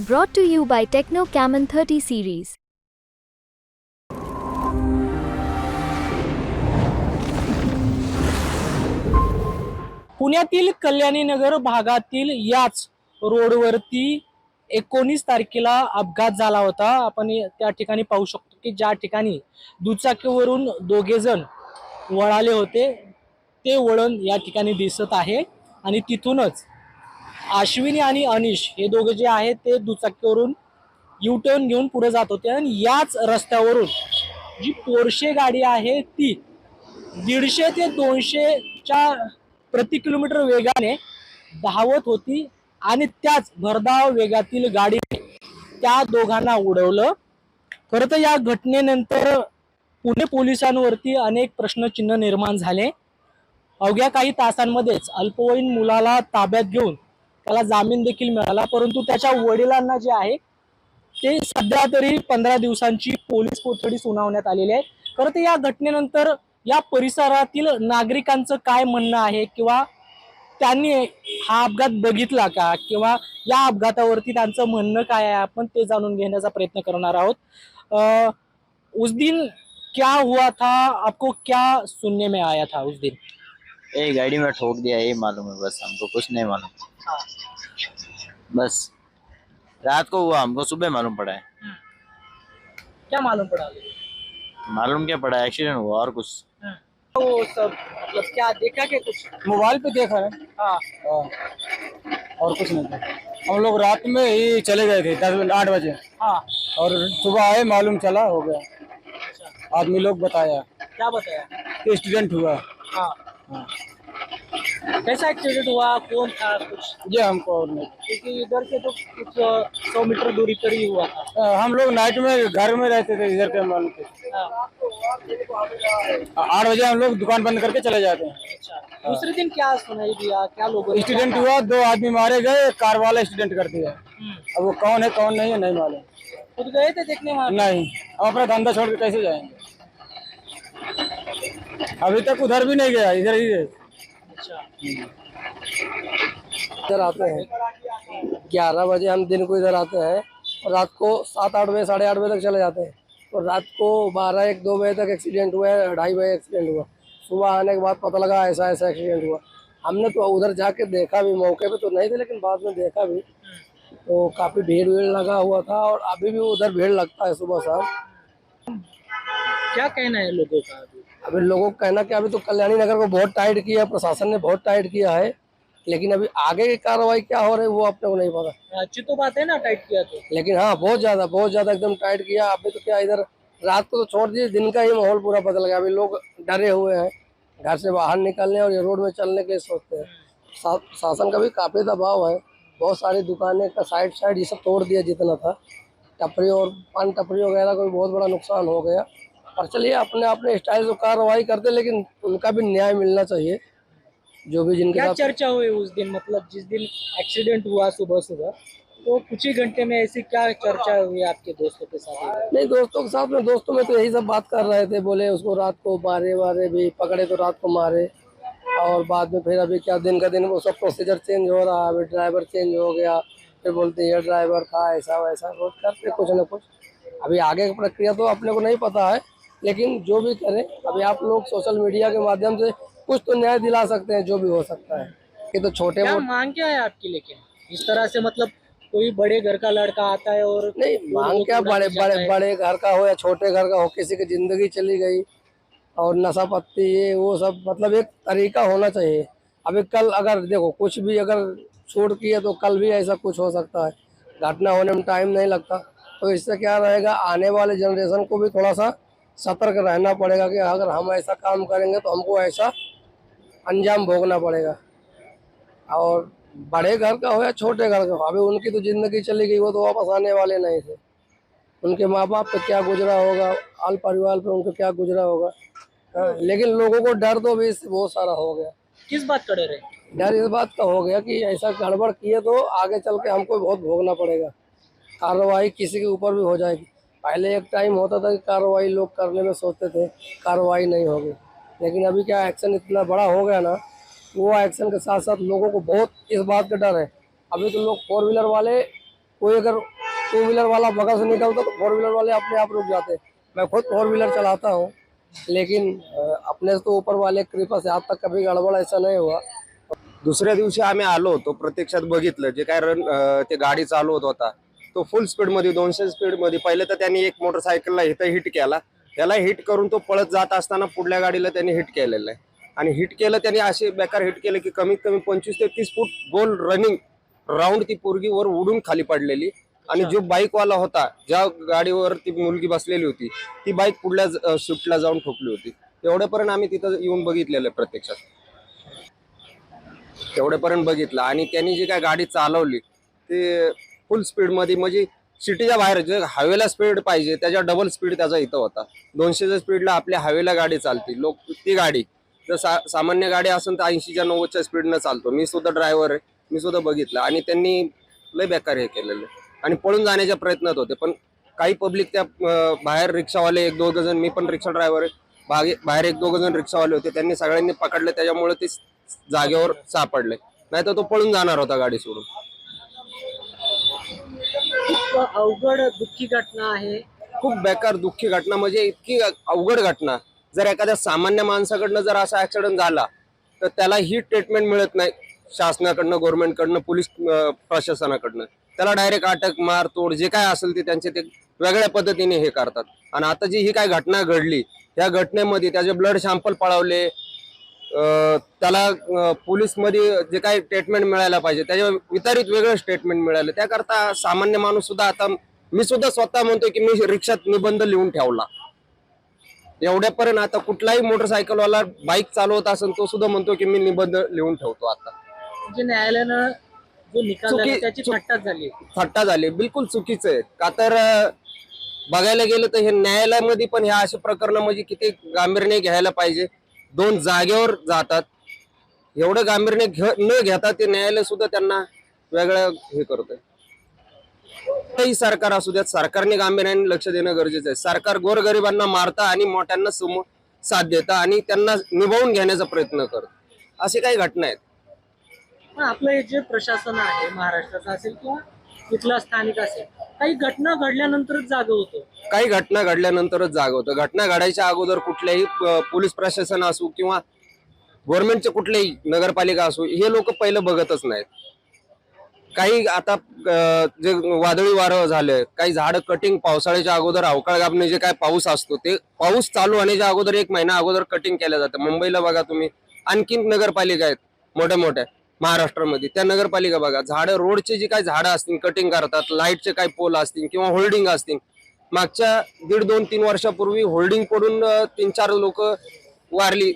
Brought to you by Techno Camon 30 series. पुण्यातील कल्याणीनगर भागातील याच रोडवरती एकोणीस तारखेला अपघात झाला होता आपण त्या ठिकाणी पाहू शकतो की ज्या ठिकाणी दुचाकीवरून दोघे जण वळाले होते ते वळण या ठिकाणी दिसत आहे आणि तिथूनच अश्विनी आणि अनिश हे दोघे जे आहेत ते दुचाकीवरून यू टर्न घेऊन पुढे जात होते आणि याच रस्त्यावरून जी पोरशे गाडी आहे ती दीडशे ते दोनशेच्या प्रति किलोमीटर वेगाने धावत होती आणि त्याच भरधाव वेगातील गाडीने त्या दोघांना उडवलं. खरं तर या घटनेनंतर पुणे पोलिसांवरती अनेक प्रश्नचिन्ह निर्माण झाले. अवघ्या काही तासांमध्येच अल्पवयीन मुलाला ताब्यात घेऊन त्याला जामीन देखील मिळाला परंतु त्याच्या वडिलांना जे आहे ते सध्या तरी पंधरा दिवसांची पोलीस कोठडी सुनावण्यात आलेली आहे. खरं तर या घटनेनंतर या परिसरातील नागरिकांचं काय म्हणणं आहे किंवा त्यांनी हा अपघात बघितला का? किंवा या अपघातावरती त्यांचं म्हणणं काय आहे? आपण ते जाणून घेण्याचा प्रयत्न करणार आहोत. उस दिन क्या हुआ था? आपको क्या सुनने में आया था उस दिन? ए गाड़ी में ठोक दिया ये मालूम है बस हमको कुछ नहीं मालूम। बस। रात को हुआ हमको सुबह मालूम पड़ा है। क्या मालूम पड़ा? मालूम क्या पड़ा? एक्सीडेंट हुआ और कुछ। तो सब मतलब क्या देखा क्या कुछ? मोबाइल पे देखा है। हाँ। हाँ। और कुछ नहीं था। हम लोग रात में ही चले गए थे दस आठ बजे। हाँ। और सुबह आए मालूम चला हो गया। आदमी लोग बताया। क्या बताया? कि एक्सीडेंट हुआ। हाँ। हाँ। कैसा एक्सीडेंट हुआ? कौन था? कुछ ये हमको और नहीं। क्योंकि इधर से तो कुछ सौ मीटर दूरी पर ही हुआ था। हम लोग नाइट में घर में रहते थे इधर के मालूम थे हाँ, आठ बजे हम लोग दुकान बंद करके चले जाते हैं। अच्छा। दूसरे दिन क्या सुनाई दिया? क्या लोगों एक्सीडेंट हुआ दो आदमी मारे गए कार वाला एक्सीडेंट कर दिया। हम्म, अब वो कौन है कौन नहीं है नहीं मालूम। खुद गए थे देखने वहाँ नहीं। हम अपना धंधा छोड़ के कैसे जाएँगे? अभी तक उधर भी नहीं गया इधर ही। इधर आते हैं। ग्यारह बजे हम दिन को इधर आते हैं और रात को सात आठ बजे साढ़े आठ बजे तक चले जाते हैं। और रात को बारह एक दो बजे तक एक्सीडेंट हुआ है ढाई बजे एक्सीडेंट हुआ। सुबह आने के बाद पता लगा ऐसा ऐसा एक्सीडेंट हुआ। हमने तो उधर जाके देखा भी मौके पे तो नहीं थे लेकिन बाद में देखा भी। तो काफ़ी भीड़ भीड़ लगा हुआ था और अभी भी उधर भीड़ लगता है सुबह शाम। क्या कहना है लोगों का? अभी अभी लोगों का कहना कि अभी तो कल्याणी नगर को बहुत टाइट किया प्रशासन ने बहुत टाइट किया है लेकिन अभी आगे की कार्रवाई क्या हो रही है वो अपने को नहीं पता। अच्छी तो बात है ना टाइट किया तो। लेकिन हाँ बहुत ज़्यादा बहुत ज़्यादा एकदम टाइट किया। अभी तो क्या इधर रात को तो छोड़ दिए दिन का ही माहौल पूरा बदल गया। अभी लोग डरे हुए हैं घर से बाहर निकलने और ये रोड में चलने के लिए सोचते हैं। शासन का भी काफ़ी दबाव है। बहुत सारी दुकानें का साइड साइड ये सब तोड़ दिया जितना था। टपरी और पान टपरी वगैरह का भी बहुत बड़ा नुकसान हो गया। और चलिए अपने अपने स्टाइल से कार्रवाई करते लेकिन उनका भी न्याय मिलना चाहिए जो भी जिनके क्या साथ चर्चा हुई उस दिन? मतलब जिस दिन एक्सीडेंट हुआ सुबह सुबह तो कुछ ही घंटे में ऐसी क्या चर्चा हुई आपके दोस्तों के साथ? नहीं दोस्तों के साथ में दोस्तों में तो यही सब बात कर रहे थे बोले उसको रात को मारे वारे भी पकड़े तो रात को मारे और बाद में फिर अभी क्या दिन का दिन वो सब प्रोसीजर चेंज हो रहा है अभी ड्राइवर चेंज हो गया फिर बोलते ये ड्राइवर था ऐसा वैसा रोज करते कुछ ना कुछ। अभी आगे की प्रक्रिया तो अपने को नहीं पता है लेकिन जो भी करें अभी आप लोग सोशल मीडिया के माध्यम से कुछ तो न्याय दिला सकते हैं जो भी हो सकता है। ये तो छोटे क्या मांग क्या है आपकी लेकिन इस तरह से मतलब कोई बड़े घर का लड़का आता है और नहीं मांग क्या बड़े बड़े बड़े घर का हो या छोटे घर का हो किसी की ज़िंदगी चली गई और नशा पत्ती ये वो सब मतलब एक तरीका होना चाहिए। अभी कल अगर देखो कुछ भी अगर छूट की है तो कल भी ऐसा कुछ हो सकता है। घटना होने में टाइम नहीं लगता। तो इससे क्या रहेगा आने वाले जनरेशन को भी थोड़ा सा सतर्क रहना पड़ेगा कि अगर हम ऐसा काम करेंगे तो हमको ऐसा अंजाम भोगना पड़ेगा। और बड़े घर का हो या छोटे घर का हो अभी उनकी तो ज़िंदगी चली गई वो तो वापस आने वाले नहीं थे। उनके माँ बाप पे क्या गुजरा होगा आल परिवार पे उनको क्या गुजरा होगा हाँ, लेकिन लोगों को डर तो भी इससे बहुत सारा हो गया। किस बात का डर है? डर इस बात का हो गया कि ऐसा गड़बड़ किए तो आगे चल के हमको बहुत भोगना पड़ेगा। कार्रवाई किसी के ऊपर भी हो जाएगी। पहले एक टाइम होता था कि कार्रवाई लोग करने में सोचते थे, कार्रवाई नहीं होगी। लेकिन अभी क्या एक्शन इतना बड़ा हो गया ना, वो एक्शन के साथ साथ लोगों को बहुत इस बात का डर है। अभी तो लोग फोर व्हीलर वाले, कोई अगर टू व्हीलर वाला बगल से निकलता तो फोर व्हीलर वाले अपने आप रुक जाते। मैं खुद फोर व्हीलर चलाता हूँ, लेकिन अपने तो ऊपर वाले कृपा से आज तक कभी गड़बड़ ऐसा नहीं हुआ। दुसऱ्या दिवशी आम्ही आलो होतो प्रत्यक्षात बघितलं, जे काय रन ते गाडी चालवत होता तो फुल स्पीडमध्ये दोनशे स्पीडमध्ये. पहिले तर त्यांनी एक मोटरसायकलला इथं हिट केला. त्याला हिट करून तो पळत जात असताना पुढल्या गाडीला त्यांनी हिट केलेलं आहे. आणि हिट केलं त्यांनी असे बेकार हिट केलं की कमीत कमी पंचवीस ते तीस फूट गोल रनिंग राऊंड ती पोरगी वर उडून खाली पडलेली. आणि जो बाईक वाला होता ज्या गाडीवर ती मुलगी बसलेली होती ती बाईक पुढल्या स्विफ्टला जाऊन ठोकली होती. एवढ्यापर्यंत आम्ही तिथं येऊन बघितलेलं आहे प्रत्यक्षात. तेवढ्यापर्यंत बघितलं. आणि त्यांनी जी काय गाडी चालवली ते फुल स्पीडमध्ये म्हणजे सिटीच्या बाहेर जे हवेला स्पीड पाहिजे त्याच्या डबल स्पीड त्याचा इथं होता. दोनशेच्या स्पीडला आपल्या हवेला गाडी चालते. लोक ती गाडी. जर सा सामान्य गाडी असून तर ऐंशीच्या नव्वदच्या स्पीडनं चालतो. मी सुद्धा ड्रायव्हर आहे. मी सुद्धा बघितलं. आणि त्यांनी लय बेकार हे केलेलं. आणि पळून जाण्याच्या प्रयत्नात होते. पण काही पब्लिक त्या बाहेर रिक्षावाले एक दोघ जण मी पण रिक्षा ड्रायव्हर आहे. बागे बाहेर एक दोघ जण रिक्षावाले होते. त्यांनी सगळ्यांनी पकडले. त्याच्यामुळे ते जागेवर सापडले. नाही तर तो पळून जाणार होता गाडी सोडून. खूप अवघड दुःखी घटना आहे. खूप बेकार दुःखी घटना म्हणजे इतकी अवघड घटना. जर एखाद्या सामान्य माणसाकडनं जर असा ऍक्सिडेंट झाला तर त्याला ही ट्रीटमेंट मिळत नाही. शासनाकडनं गव्हर्नमेंटकडनं पोलीस प्रशासनाकडनं. त्याला डायरेक्ट अटक मार तोड जे काय असेल ते त्यांचे ते वेगळ्या पद्धतीने हे करतात. आणि आता जी ही काय घटना घडली त्या घटनेमध्ये त्याचे ब्लड सॅम्पल पळवले त्याला पोलीसमध्ये जे काही स्टेटमेंट मिळायला पाहिजे त्याच्या वितरित वेगळं स्टेटमेंट मिळालं. त्याकरता सामान्य माणूस सुद्धा आता मी सुद्धा स्वतः म्हणतोय की मी रिक्षात निबंध लिहून ठेवला. एवढ्यापर्यंत आता कुठलाही मोटरसायकलवाला बाईक चालवत असेल तो सुद्धा म्हणतो की मी निबंध लिहून ठेवतो आता. म्हणजे न्यायालयानं जो निकाल झाली थट्टा झाली. बिलकुल चुकीचं आहे. का तर बघायला गेलं तर हे न्यायालयामध्ये पण ह्या अशा प्रकरण म्हणजे किती गांभीर्याने घ्यायला पाहिजे. दोन जागेवर जातात. एवढं गांभीर्याने घे- न घेता ते न्यायालय सुद्धा त्यांना वेगळं हे करतंय. कोणतंही सरकार असू द्यात सरकारने गांभीर्याने लक्ष देणं गरजेचं आहे. सरकार गोरगरिबांना मारता आणि मोठ्यांना समोर साथ देता आणि त्यांना निभावून घेण्याचा प्रयत्न करत. असे काही घटना आहेत. पण आपलं हे जे प्रशासन आहे महाराष्ट्राचं असेल किंवा तिथला स्थानिक असेल काही घटना घडल्यानंतरच जाग होतो. काही घटना घडल्यानंतरच जाग होतं. घटना घडायच्या अगोदर कुठल्याही पोलीस प्रशासन असू किंवा गव्हर्नमेंटचे कुठलेही नगरपालिका असू हे लोक पहिलं बघतच नाहीत. काही आता जे वादळी वारं झालं काही झाड कटिंग पावसाळ्याच्या अगोदर अवकाळ गाबणे जे काय पाऊस असतो ते पाऊस चालू होण्याच्या अगोदर एक महिना अगोदर कटिंग केलं जातं. मुंबईला बघा तुम्ही आणखीन नगरपालिका आहेत मोठ्या मोठ्या महाराष्ट्रामध्ये. त्या नगरपालिका बघा झाडं रोडचे जे काही झाडं असतील कटिंग करतात लाईटचे काही पोल असतील किंवा होल्डिंग असतील मागच्या दीड दोन तीन वर्षापूर्वी होल्डिंग पडून तीन चार लोक वारली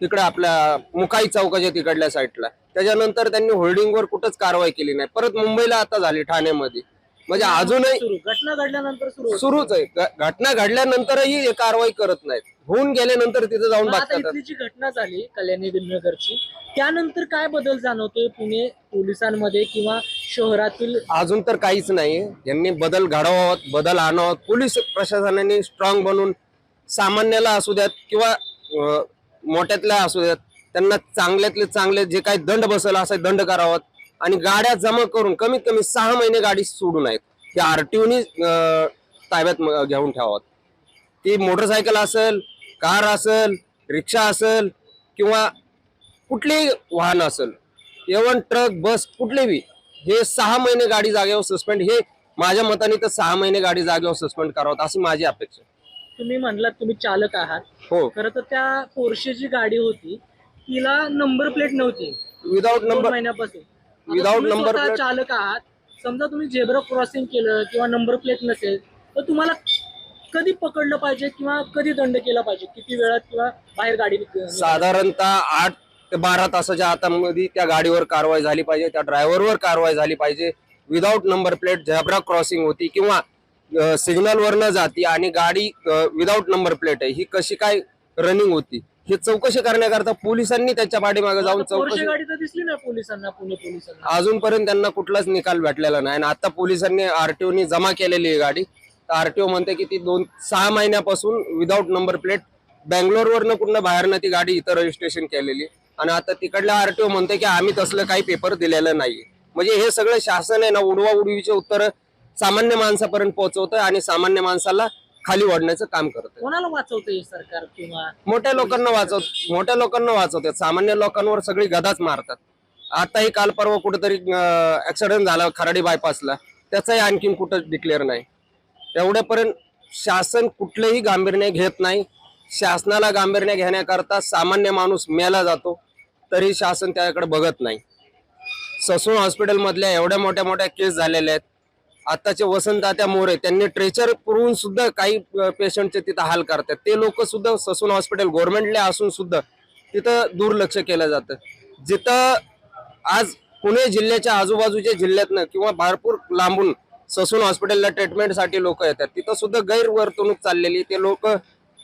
तिकडे आपल्या मुकाई चौकाच्या तिकडल्या साईडला त्याच्यानंतर त्यांनी होल्डिंगवर कुठंच कारवाई केली नाही. परत मुंबईला आता झाली ठाण्यामध्ये. म्हणजे अजूनही घटना घडल्यानंतर. सुरूच आहे. घटना घडल्यानंतरही हे कारवाई करत नाहीत. होऊन गेल्यानंतर तिथे जाऊन पण आता बघतात इथली जी घटना झाली कल्याणी नगरची त्यानंतर काय बदल जाणवतोय पुणे पोलिसांमध्ये किंवा शहरातील? अजून तर काहीच नाही. यांनी बदल घडवावा बदल आणावा. पोलीस प्रशासनाने स्ट्रॉंग बनून सामान्याला असू द्यात किंवा अं, मोठ्यातल्या असू द्यात त्यांना चांगल्यातले चांगले जे काही दंड बसेल असे दंड करावात आणि गाड्या जमा करून कमीत कमी सहा महिने गाडी सोडू नयेत. ते आरटीओनी ताब्यात म- घेऊन ठेवावत ती मोटरसायकल असेल कार असेल रिक्षा असेल किंवा कुठलेही वाहन असेल एवन ट्रक बस कुठलेही हे सहा महिने गाडी जागेवर सस्पेंड हे माझ्या मताने तर सहा महिने गाडी जागेवर सस्पेंड करावं अशी माझी अपेक्षा. तुम्ही म्हणलात तुम्ही चालक आहात. हो. खरं तर त्या पोर्शे जी गाडी होती तिला नंबर प्लेट नव्हती. विदाऊट नंबर महिन्यापासून. आता Without तुम्ही number स्वतः plate- चालक आहात. समजा तुम्ही झेब्रा क्रॉसिंग केलं किंवा नंबर प्लेट नसेल तर तुम्हाला कधी पकडलं पाहिजे किंवा कधी दंड केला पाहिजे? किती वेळात किंवा बाहेर गाडी साधारणतः आठ ते बारा तासाच्या आतामध्ये त्या गाडीवर कारवाई झाली पाहिजे त्या ड्रायव्हरवर कारवाई झाली पाहिजे. Without number plate zebra crossing होती किंवा सिग्नलवर न जाती आणि गाडी विदाऊट नंबर प्लेट आहे ही कशी काय रनिंग होती? हे चौकशी करण्याकरता पोलिसांनी त्याच्या पाठीमागे जाऊन चौकशी गाडी तर दिसली नाही पोलिसांना पुणे पोलिसांना. अजूनपर्यंत त्यांना कुठलाच निकाल भेटलेला नाही. आणि आता पोलिसांनी आरटीओनी जमा केलेली आहे गाडी. आरटीओ म्हणते की ती दोन सहा महिन्यापासून विदाऊट नंबर प्लेट बँगलोरवरनं कुठनं बाहेरनं ती गाडी इथं रजिस्ट्रेशन केलेली. आणि आता तिकडल्या आरटीओ म्हणते की आम्ही तसलं काही पेपर दिलेलं नाही म्हणजे हे सगळं शासन आहे ना उडवा उडवीचे उत्तर सामान्य माणसापर्यंत पोहोचवतंय आणि सामान्य माणसाला खाली वाढण्याचं काम करतंय. कोणाला सरकार किंवा? मोठ्या लोकांना वाचवत मोठ्या लोकांना वाचवतात. सामान्य लोकांवर सगळी गदाच मारतात. आताही काल परवा कुठेतरी ऍक्सिडेंट झाला खराडी बायपासला त्याचाही आणखीन कुठं डिक्लेअर नाही. एवढ्यापर्यंत शासन कुठलेही गांभीर्य घेत नाही. शासनाला गांभीर्य घेण्याकरता सामान्य माणूस मेला जातो. तरी शासन त्याकडे बघत नाही. ससून हॉस्पिटलमधल्या एवढ्या मोठ्या मोठ्या केस झालेल्या आहेत. आताचे वसंतदात्या मोरे त्यांनी ट्रेचर पुरवून सुद्धा काही पेशंटचे तिथं हाल करतात. ते लोक सुद्धा ससून हॉस्पिटल गव्हर्नमेंटले असून सुद्धा तिथं दुर्लक्ष केलं जातं. जिथं आज पुणे जिल्ह्याच्या आजूबाजूच्या जिल्ह्यातनं किंवा भरपूर लांबून ससून हॉस्पिटलला ट्रीटमेंटसाठी लोक येतात. तिथं सुद्धा गैरवर्तणूक चाललेली ते लोक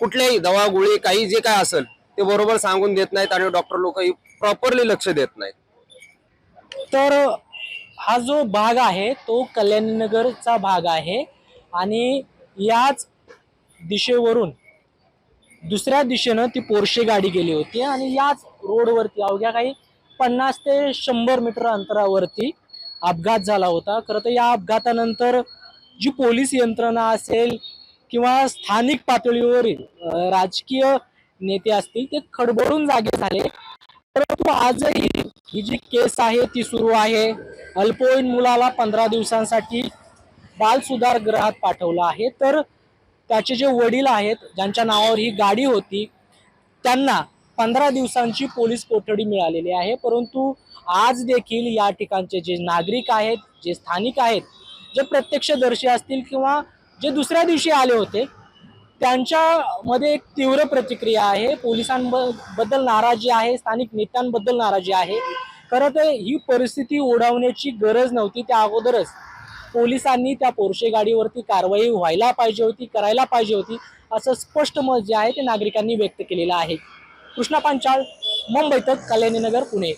कुठल्याही दवा गोळी काही जे काय असेल ते बरोबर सांगून देत नाहीत आणि डॉक्टर लोक प्रॉपरली लक्ष देत नाहीत. तर हा जो भाग आहे तो कल्याणनगरचा भाग आहे आणि याच दिशेवरून दुसऱ्या दिशेनं ती पोरशे गाडी गेली होती आणि याच रोडवरती अवघ्या काही पन्नास ते शंभर मीटर अंतरावरती अपघात झाला होता. खरं तर या अपघातानंतर जी पोलीस यंत्रणा असेल किंवा स्थानिक पातळीवरील राजकीय नेते असतील ते खडबडून जागे झाले. परंतु आजही ही जी केस आहे ती सुरू आहे. अल्पवयीन मुलाला पंधरा दिवसांसाठी बाल सुधार गृहात पाठवलं आहे. तर त्याचे जे वडील आहेत ज्यांच्या नावावर ही गाडी होती त्यांना पंधरा दिवसांची पोलीस कोठडी मिळालेली आहे. परंतु आज देखील या ठिकाणचे जे नागरिक आहेत जे स्थानिक आहेत जे प्रत्यक्षदर्शी असतील किंवा जे दुसऱ्या दिवशी आले होते त्यांच्यामध्ये एक तीव्र प्रतिक्रिया आहे. पोलिसांबद्दल नाराजी आहे स्थानिक नेत्यांबद्दल नाराजी आहे. खरं तर ही परिस्थिती ओढावण्याची गरज नव्हती. त्या अगोदरच पोलिसांनी त्या पोरशे गाडीवरती कारवाई व्हायला पाहिजे होती करायला पाहिजे होती असं स्पष्ट मत जे आहे ते नागरिकांनी व्यक्त केलेलं आहे. कृष्णा पांचाळ मुंबईतच कल्याणीनगर पुणे.